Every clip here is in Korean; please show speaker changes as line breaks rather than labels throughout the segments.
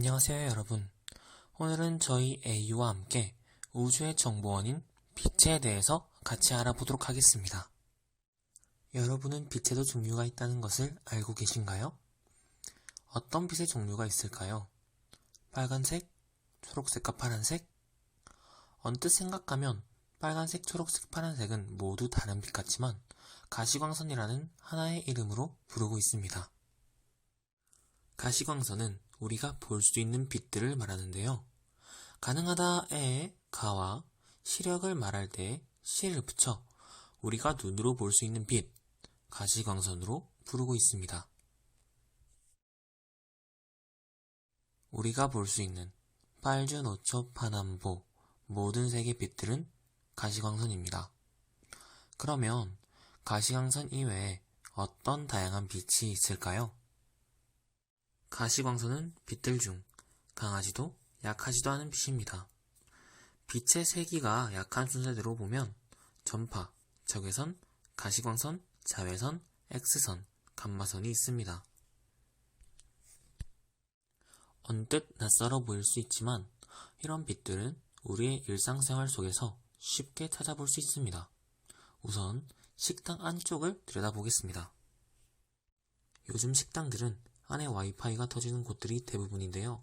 안녕하세요 여러분. 오늘은 저희 AU와 함께 우주의 정보원인 빛에 대해서 같이 알아보도록 하겠습니다. 여러분은 빛에도 종류가 있다는 것을 알고 계신가요? 어떤 빛의 종류가 있을까요? 빨간색, 초록색과 파란색? 언뜻 생각하면 빨간색, 초록색, 파란색은 모두 다른 빛 같지만 가시광선이라는 하나의 이름으로 부르고 있습니다. 가시광선은 우리가 볼 수 있는 빛들을 말하는데요. 가능하다에 가와 시력을 말할 때 시를 붙여 우리가 눈으로 볼 수 있는 빛, 가시광선으로 부르고 있습니다. 우리가 볼 수 있는 빨주, 노초, 파남보 모든 색의 빛들은 가시광선입니다. 그러면 가시광선 이외에 어떤 다양한 빛이 있을까요? 가시광선은 빛들 중 강하지도 약하지도 않은 빛입니다. 빛의 세기가 약한 순서대로 보면 전파, 적외선, 가시광선, 자외선, X선, 감마선이 있습니다. 언뜻 낯설어 보일 수 있지만 이런 빛들은 우리의 일상생활 속에서 쉽게 찾아볼 수 있습니다. 우선 식당 안쪽을 들여다보겠습니다. 요즘 식당들은 안에 와이파이가 터지는 곳들이 대부분인데요.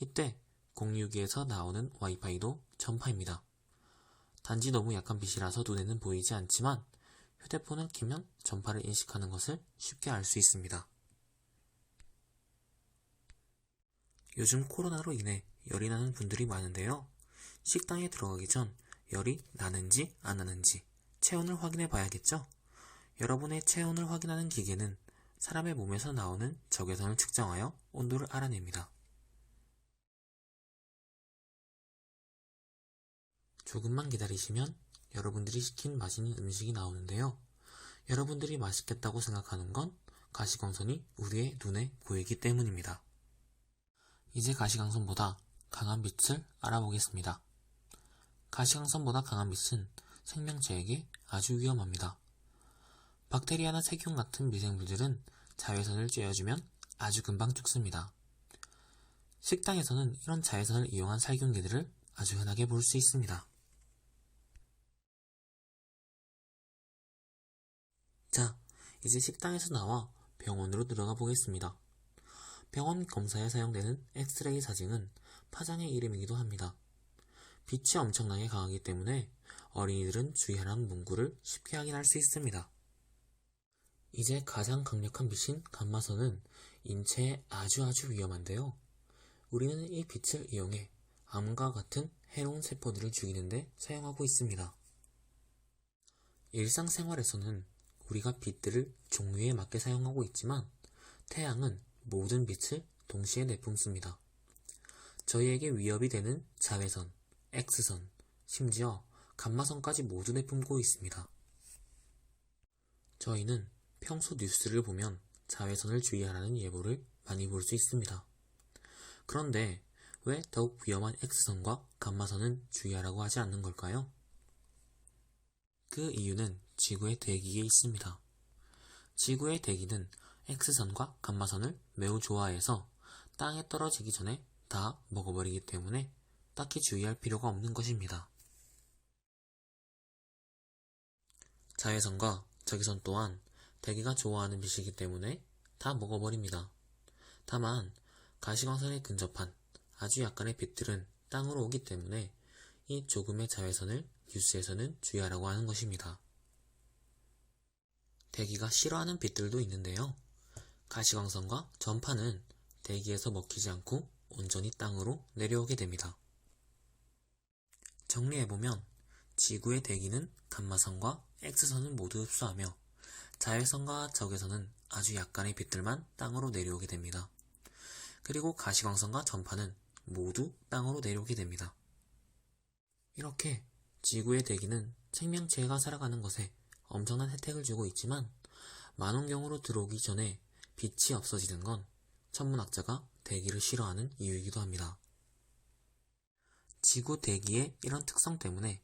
이때 공유기에서 나오는 와이파이도 전파입니다. 단지 너무 약한 빛이라서 눈에는 보이지 않지만 휴대폰을 키면 전파를 인식하는 것을 쉽게 알 수 있습니다. 요즘 코로나로 인해 열이 나는 분들이 많은데요. 식당에 들어가기 전 열이 나는지 안 나는지 체온을 확인해 봐야겠죠? 여러분의 체온을 확인하는 기계는 사람의 몸에서 나오는 적외선을 측정하여 온도를 알아냅니다. 조금만 기다리시면 여러분들이 시킨 맛있는 음식이 나오는데요. 여러분들이 맛있겠다고 생각하는 건 가시광선이 우리의 눈에 보이기 때문입니다. 이제 가시광선보다 강한 빛을 알아보겠습니다. 가시광선보다 강한 빛은 생명체에게 아주 위험합니다. 박테리아나 세균 같은 미생물들은 자외선을 쬐어주면 아주 금방 죽습니다. 식당에서는 이런 자외선을 이용한 살균기들을 아주 흔하게 볼 수 있습니다. 자, 이제 식당에서 나와 병원으로 들어가 보겠습니다. 병원 검사에 사용되는 엑스레이 사진은 파장의 이름이기도 합니다. 빛이 엄청나게 강하기 때문에 어린이들은 주의하라는 문구를 쉽게 확인할 수 있습니다. 이제 가장 강력한 빛인 감마선은 인체에 아주 아주 위험한데요. 우리는 이 빛을 이용해 암과 같은 해로운 세포들을 죽이는데 사용하고 있습니다. 일상생활에서는 우리가 빛들을 종류에 맞게 사용하고 있지만 태양은 모든 빛을 동시에 내뿜습니다. 저희에게 위협이 되는 자외선, X선, 심지어 감마선까지 모두 내뿜고 있습니다. 저희는 평소 뉴스를 보면 자외선을 주의하라는 예보를 많이 볼 수 있습니다. 그런데 왜 더욱 위험한 X선과 감마선은 주의하라고 하지 않는 걸까요? 그 이유는 지구의 대기에 있습니다. 지구의 대기는 X선과 감마선을 매우 좋아해서 땅에 떨어지기 전에 다 먹어버리기 때문에 딱히 주의할 필요가 없는 것입니다. 자외선과 적외선 또한 대기가 좋아하는 빛이기 때문에 다 먹어버립니다. 다만 가시광선에 근접한 아주 약간의 빛들은 땅으로 오기 때문에 이 조금의 자외선을 뉴스에서는 주의하라고 하는 것입니다. 대기가 싫어하는 빛들도 있는데요. 가시광선과 전파는 대기에서 먹히지 않고 온전히 땅으로 내려오게 됩니다. 정리해보면 지구의 대기는 감마선과 X선을 모두 흡수하며 자외선과 적외선은 아주 약간의 빛들만 땅으로 내려오게 됩니다. 그리고 가시광선과 전파는 모두 땅으로 내려오게 됩니다. 이렇게 지구의 대기는 생명체가 살아가는 것에 엄청난 혜택을 주고 있지만 만원경으로 들어오기 전에 빛이 없어지는 건 천문학자가 대기를 싫어하는 이유이기도 합니다. 지구 대기의 이런 특성 때문에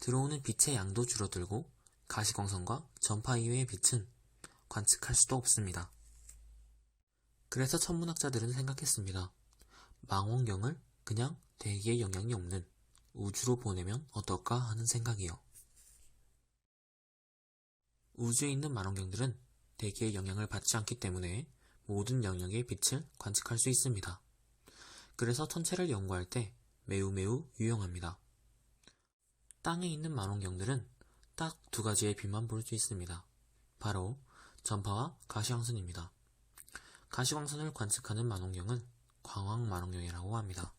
들어오는 빛의 양도 줄어들고 가시광선과 전파 이외의 빛은 관측할 수도 없습니다. 그래서 천문학자들은 생각했습니다. 망원경을 그냥 대기에 영향이 없는 우주로 보내면 어떨까 하는 생각이요. 우주에 있는 망원경들은 대기의 영향을 받지 않기 때문에 모든 영역의 빛을 관측할 수 있습니다. 그래서 천체를 연구할 때 매우 매우 유용합니다. 땅에 있는 망원경들은 딱 두 가지의 빛만 볼 수 있습니다. 바로 전파와 가시광선입니다. 가시광선을 관측하는 망원경은 광학 망원경이라고 합니다.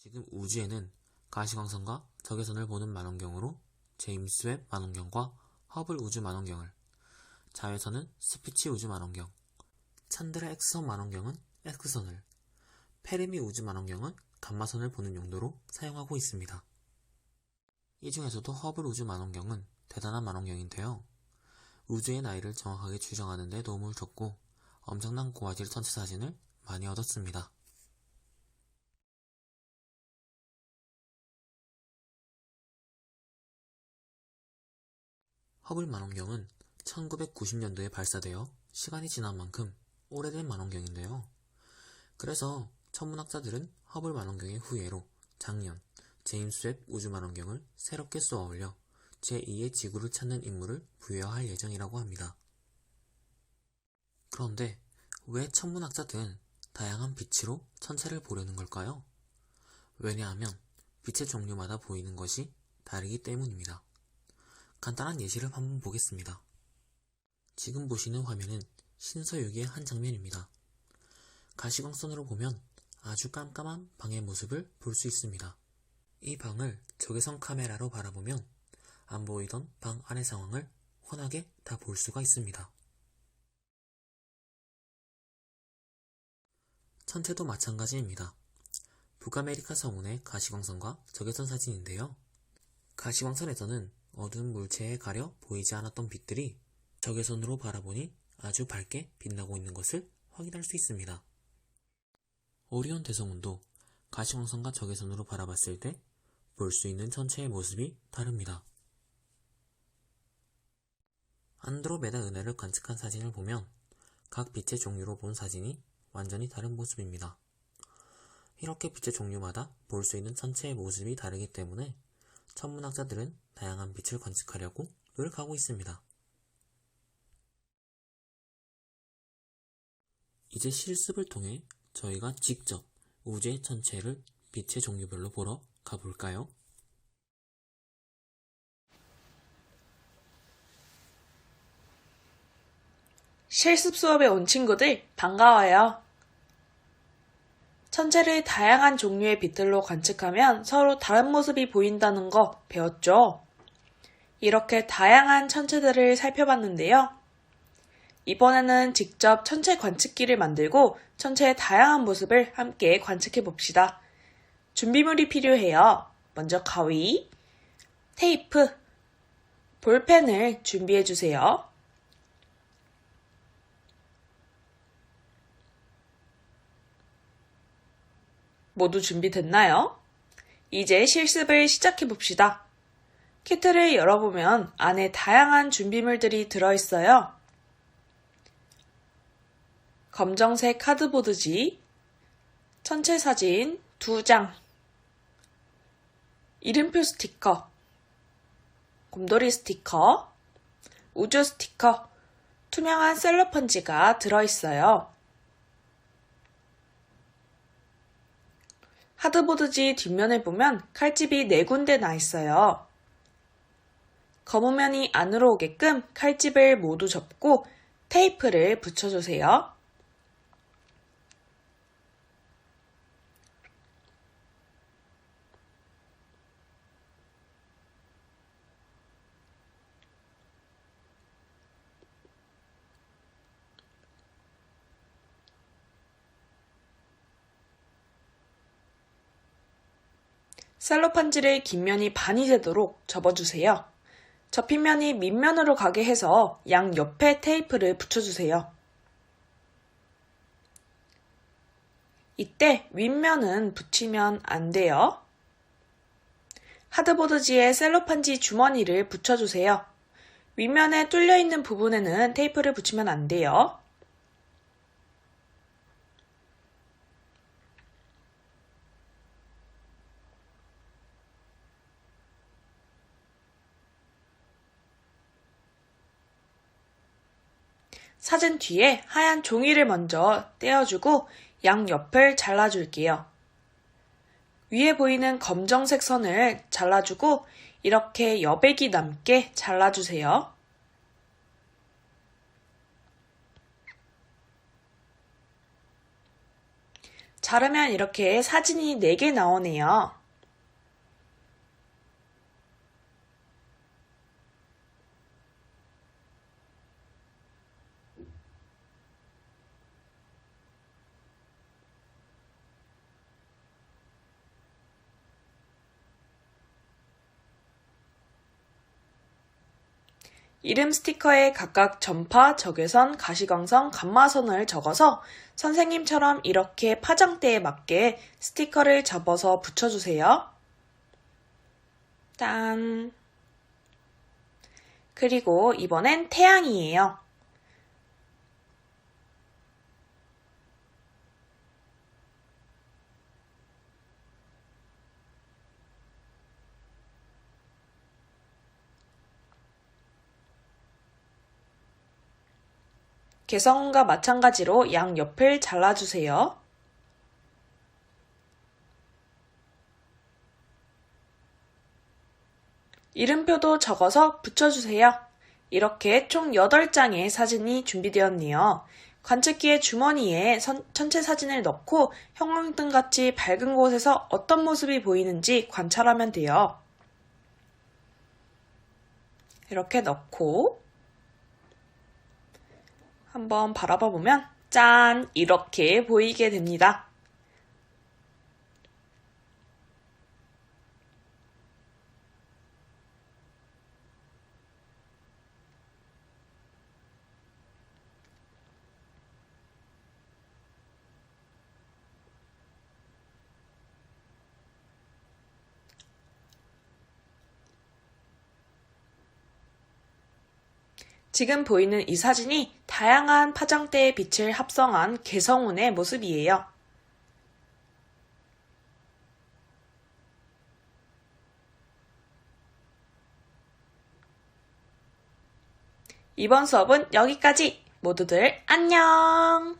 지금 우주에는 가시광선과 적외선을 보는 망원경으로 제임스 웹 망원경과 허블 우주 망원경을, 자외선은 스피치 우주 망원경, 찬드라 X선 망원경은 X선을, 페르미 우주 망원경은 감마선을 보는 용도로 사용하고 있습니다. 이 중에서도 허블 우주 망원경은 대단한 망원경인데요. 우주의 나이를 정확하게 추정하는 데 도움을 줬고 엄청난 고화질 천체 사진을 많이 얻었습니다. 허블 망원경은 1990년도에 발사되어 시간이 지난 만큼 오래된 망원경인데요. 그래서 천문학자들은 허블 망원경의 후예로 작년 제임스 웹 우주 망원경을 새롭게 쏘아 올려 제2의 지구를 찾는 임무를 부여할 예정이라고 합니다. 그런데 왜 천문학자들은 다양한 빛으로 천체를 보려는 걸까요? 왜냐하면 빛의 종류마다 보이는 것이 다르기 때문입니다. 간단한 예시를 한번 보겠습니다. 지금 보시는 화면은 신서유기의 한 장면입니다. 가시광선으로 보면 아주 깜깜한 방의 모습을 볼 수 있습니다. 이 방을 적외선 카메라로 바라보면 안 보이던 방 안의 상황을 훤하게 다 볼 수가 있습니다. 천체도 마찬가지입니다. 북아메리카 성운의 가시광선과 적외선 사진인데요. 가시광선에서는 어두운 물체에 가려 보이지 않았던 빛들이 적외선으로 바라보니 아주 밝게 빛나고 있는 것을 확인할 수 있습니다. 오리온 대성운도 가시광선과 적외선으로 바라봤을 때 볼 수 있는 천체의 모습이 다릅니다. 안드로메다 은하를 관측한 사진을 보면 각 빛의 종류로 본 사진이 완전히 다른 모습입니다. 이렇게 빛의 종류마다 볼 수 있는 천체의 모습이 다르기 때문에 천문학자들은 다양한 빛을 관측하려고 노력하고 있습니다. 이제 실습을 통해 저희가 직접 우주의 천체를 빛의 종류별로 보러 가볼까요?
실습 수업에 온 친구들 반가워요. 천체를 다양한 종류의 빛들로 관측하면 서로 다른 모습이 보인다는 거 배웠죠? 이렇게 다양한 천체들을 살펴봤는데요. 이번에는 직접 천체 관측기를 만들고 천체의 다양한 모습을 함께 관측해 봅시다. 준비물이 필요해요. 먼저 가위, 테이프, 볼펜을 준비해 주세요. 모두 준비됐나요? 이제 실습을 시작해 봅시다. 키트를 열어보면 안에 다양한 준비물들이 들어있어요. 검정색 카드보드지, 천체 사진 2장, 이름표 스티커, 곰돌이 스티커, 우주 스티커, 투명한 셀로펀지가 들어있어요. 하드보드지 뒷면을 보면 칼집이 네 군데 나 있어요. 검은면이 안으로 오게끔 칼집을 모두 접고 테이프를 붙여주세요. 셀로판지를 긴 면이 반이 되도록 접어주세요. 접힌 면이 밑면으로 가게 해서 양 옆에 테이프를 붙여주세요. 이때 윗면은 붙이면 안 돼요. 하드보드지에 셀로판지 주머니를 붙여주세요. 윗면에 뚫려 있는 부분에는 테이프를 붙이면 안 돼요. 사진 뒤에 하얀 종이를 먼저 떼어주고 양옆을 잘라줄게요. 위에 보이는 검정색 선을 잘라주고 이렇게 여백이 남게 잘라주세요. 자르면 이렇게 사진이 4개 나오네요. 이름 스티커에 각각 전파, 적외선, 가시광선, 감마선을 적어서 선생님처럼 이렇게 파장대에 맞게 스티커를 접어서 붙여주세요. 짠. 그리고 이번엔 태양이에요. 개성과 마찬가지로 양옆을 잘라주세요. 이름표도 적어서 붙여주세요. 이렇게 총 8장의 사진이 준비되었네요. 관측기의 주머니에 선- 전체 사진을 넣고 형광등같이 밝은 곳에서 어떤 모습이 보이는지 관찰하면 돼요. 이렇게 넣고 한번 바라봐 보면 짠! 이렇게 보이게 됩니다. 지금 보이는 이 사진이 다양한 파장대의 빛을 합성한 개성운의 모습이에요. 이번 수업은 여기까지. 모두들 안녕!